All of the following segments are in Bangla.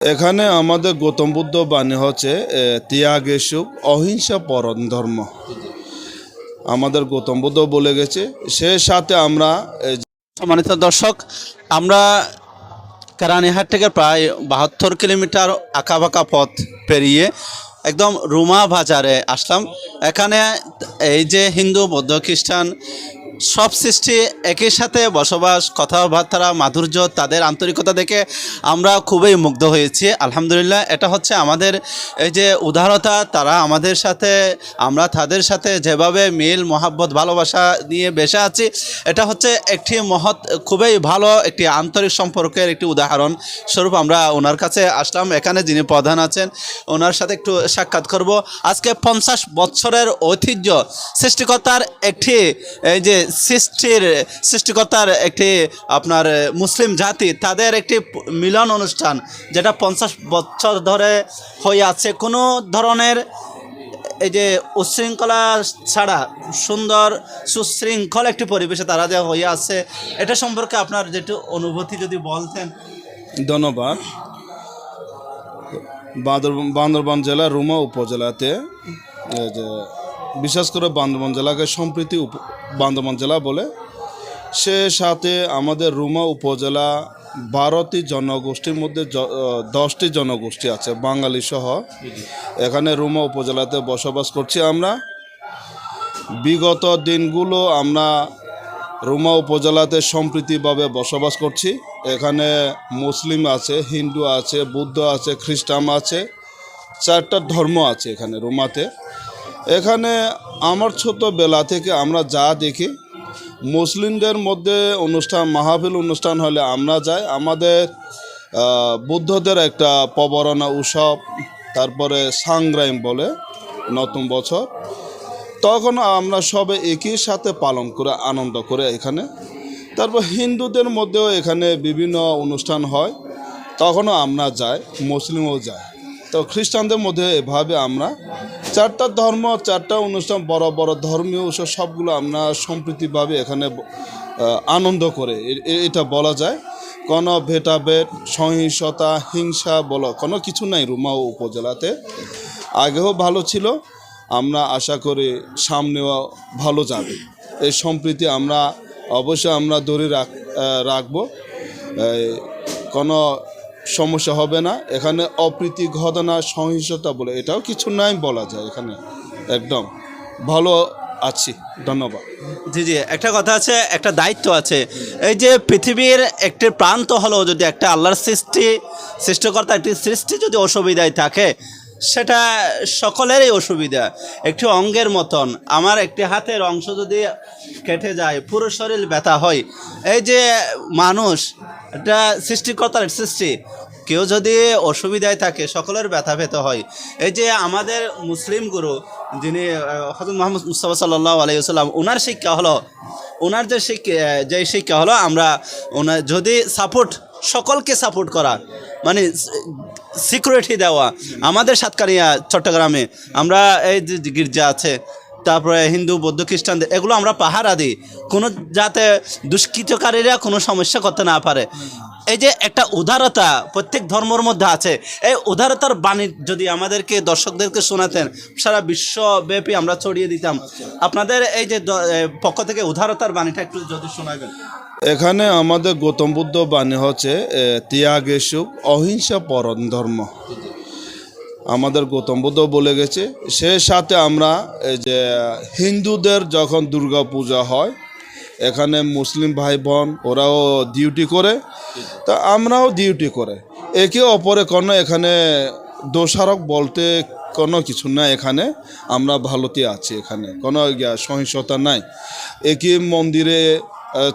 এখানে আমাদের গৌতম বুদ্ধ বাণী হচ্ছে ত্যাগে অহিংসা পরম ধর্ম। আমাদের গৌতম বুদ্ধ বলে গেছে, সে সাথে আমরা সম্মানিত দর্শক, আমরা কারানিহাট থেকে প্রায় বাহাত্তর কিলোমিটার আঁকাবাঁকা পথ পেরিয়ে একদম রুমা বাজারে আসলাম। এখানে এই যে হিন্দু, বৌদ্ধ, খ্রিস্টান সব সৃষ্টি একই সাথে বসবাস, কথাবার্তা, মাধুর্য তাদের আন্তরিকতা দেখে আমরা খুবই মুগ্ধ হয়েছি। আলহামদুলিল্লাহ, এটা হচ্ছে আমাদের এই যে উদারতা, তারা আমাদের সাথে, আমরা তাদের সাথে যেভাবে মিল, মহাব্বত, ভালোবাসা নিয়ে বেসে আছি, এটা হচ্ছে একটি মহৎ, খুবই ভালো একটি আন্তরিক সম্পর্কের একটি উদাহরণ স্বরূপ আমরা ওনার কাছে আসলাম। এখানে যিনি প্রধান আছেন, ওনার সাথে একটু সাক্ষাৎ করব। আজকে পঞ্চাশ বছরের ঐতিহ্য সৃষ্টিকর্তার একটি, এই যে সৃষ্টির, সৃষ্টিকর্তার একটি আপনার মুসলিম জাতি, তাদের একটি মিলন অনুষ্ঠান, যেটা পঞ্চাশ বছর ধরে হয়ে আছে। কোনো ধরনের এই যে উচ্ছৃঙ্খলা ছাড়া, সুন্দর, সুশৃঙ্খল একটি পরিবেশে তারা যে হয়ে আছে, এটা সম্পর্কে আপনার যেটু অনুভূতি যদি বলতেন। ধন্যবাদ। বান্দর বান্দরবান জেলার রুমা উপজেলাতে বিশেষ করে বান্দরবান জেলাকে সম্প্রীতি বান্দরবান জেলা বলে। সে সাথে আমাদের রুমা উপজেলা বারোটি জনগোষ্ঠীর মধ্যে দশটি জনগোষ্ঠী আছে, বাঙালি সহ। এখানে রুমা উপজেলাতে বসবাস করছি আমরা। বিগত দিনগুলো আমরা রুমা উপজেলাতে সম্প্রীতিভাবে বসবাস করছি। এখানে মুসলিম আছে, হিন্দু আছে, বুদ্ধ আছে, খ্রিস্টান আছে, চারটা ধর্ম আছে এখানে রুমাতে। এখানে আমার ছোটোবেলা থেকে আমরা যা দেখি, মুসলিমদের মধ্যে অনুষ্ঠান, মাহফিল অনুষ্ঠান হলে আমরা যাই। আমাদের বুদ্ধদের একটা প্রবরণা উৎসব, তারপরে সাংগ্রাইম বলে নতুন বছর। তখন আমরা সবে একই সাথে পালন করে, আনন্দ করে এখানে। তারপর হিন্দুদের মধ্যেও এখানে বিভিন্ন অনুষ্ঠান হয়। তখনও আমরা যাই, মুসলিমও যাই। তো খ্রিস্টানদের মধ্যে এভাবে আমরা চারটা ধর্ম, চারটা অনুষ্ঠান বড় বড় ধর্মীয় উৎসব, সবগুলো আমরা সম্প্রীতিভাবে এখানে আনন্দ করে। এটা বলা যায়। কোনো ভেটাভেট সহিংসতা, হিংসা বলো, কোনো কিছু নাই রুমা উপজেলাতে। আগেও ভালো ছিল। আমরা আশা করি সামনেও ভালো যাবে। এই সম্প্রীতি আমরা অবশ্যই আমরা ধরে রাখ রাখব। কোনো সমস্যা হবে না। এখানে অপ্রীতি ঘটনা, সহিংসতা বলে, এটাও কিছু নাই বলা যায় এখানে, একদম। ভালো আছি, ধন্যবাদ। জি জি, একটা কথা আছে, একটা দায়িত্ব আছে। এই যে পৃথিবীর একটি প্রান্ত হলো যদি একটা আল্লাহর সৃষ্টি, সৃষ্টিকর্তা একটি সৃষ্টি যদি অসুবিধায় থাকে সেটা সকলেরই অসুবিধা। একটি অঙ্গের মতন। আমার একটি হাতের অংশ যদি কেটে যায়, পুরো শরীর ব্যথা হয়। এই যে মানুষ এটা সৃষ্টিকর্তার সৃষ্টি, কেউ যদি অসুবিধায় থাকে, সকলের ব্যথা পেতে হয়। এই যে আমাদের মুসলিম গুরু, যিনি হজরত মোহাম্মদ মুস্তফা সাল্লাহ আলাইসাল্লাম ওনার শিক্ষা হলো ওনার যে শিক্ষা যে শিক্ষা হলো, আমরা ওনার যদি সাপোর্ট সকলকে সাপোর্ট করা মানে সিকিউরিটি দেওয়া। আমাদের সাতকারিয়া চট্টগ্রামে। আমরা এই যে গির্জা আছে, তারপরে হিন্দু, বৌদ্ধ খ্রিস্টানদের এগুলো আমরা পাহারা দিই। কোনো যাতে দুষ্কৃতকারীরা কোনো সমস্যা করতে না পারে। এই যে একটা উদারতা প্রত্যেক ধর্মর মধ্যে আছে। এই উদারতার বাণী যদি আমাদেরকে, দর্শকদেরকে শোনাতেন, সারা বিশ্বব্যাপী আমরা ছড়িয়ে দিতাম। আপনাদের এই যে পক্ষ থেকে উদারতার বাণীটা একটু যদি শোনাবেন। এখানে আমাদের গৌতম বুদ্ধ বাণী হচ্ছে ত্যাগে অহিংসা পরম ধর্ম। আমাদের গৌতম বুদ্ধ বলে গেছে, সে সাথে আমরা এই যে, হিন্দুদের যখন দুর্গা পূজা হয়, এখানে মুসলিম ভাই বোন ওরাও ডিউটি করে, তা আমরাও ডিউটি করে। একে অপরে কোনো এখানে দোষারক বলতে কোনো কিছু না এখানে, আমরা ভালোতে আছি এখানে, কোনো সহিংসতা নাই। একই মন্দিরে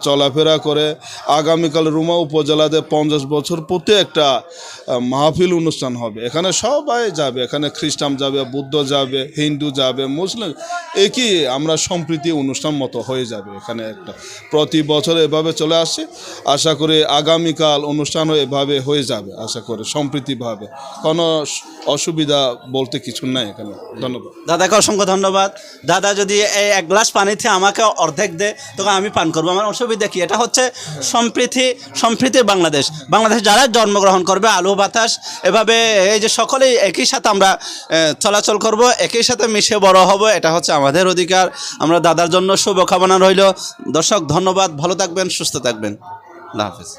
চলাফেরা করে। আগামীকাল রুমা উপজেলাতে পঞ্চাশ বছর প্রতি একটা মাহফিল অনুষ্ঠান হবে। এখানে সবাই যাবে। এখানে খ্রিস্টান যাবে, বুদ্ধ যাবে, হিন্দু যাবে, মুসলিম, একই আমরা সম্প্রীতি অনুষ্ঠান মতো হয়ে যাবে এখানে একটা। প্রতি বছর এভাবে চলে আসছে আশা করি আগামীকাল অনুষ্ঠানও এভাবে হয়ে যাবে, আশা করি সম্প্রীতিভাবে কোনো অসুবিধা বলতে কিছু নাই এখানে। ধন্যবাদ। দাদাকে অসংখ্য ধন্যবাদ। দাদা যদি এক গ্লাস পানিতে আমাকে অর্ধেক দেয় তখন আমি পান করব। আমার আমার অসুবিধা কি এটা হচ্ছে সম্প্রীতি, সম্প্রীতির বাংলাদেশ। বাংলাদেশ যারা জন্মগ্রহণ করবে, আলো, বাতাস, এভাবে এই যে সকলেই একই সাথে আমরা চলাচল করব, একই সাথে মিশে বড় হব, এটা হচ্ছে আমাদের অধিকার। আমরা দাদার জন্য শুভকামনা রইল। দর্শক, ধন্যবাদ। ভালো থাকবেন, সুস্থ থাকবেন। আল্লাহ হাফিজ।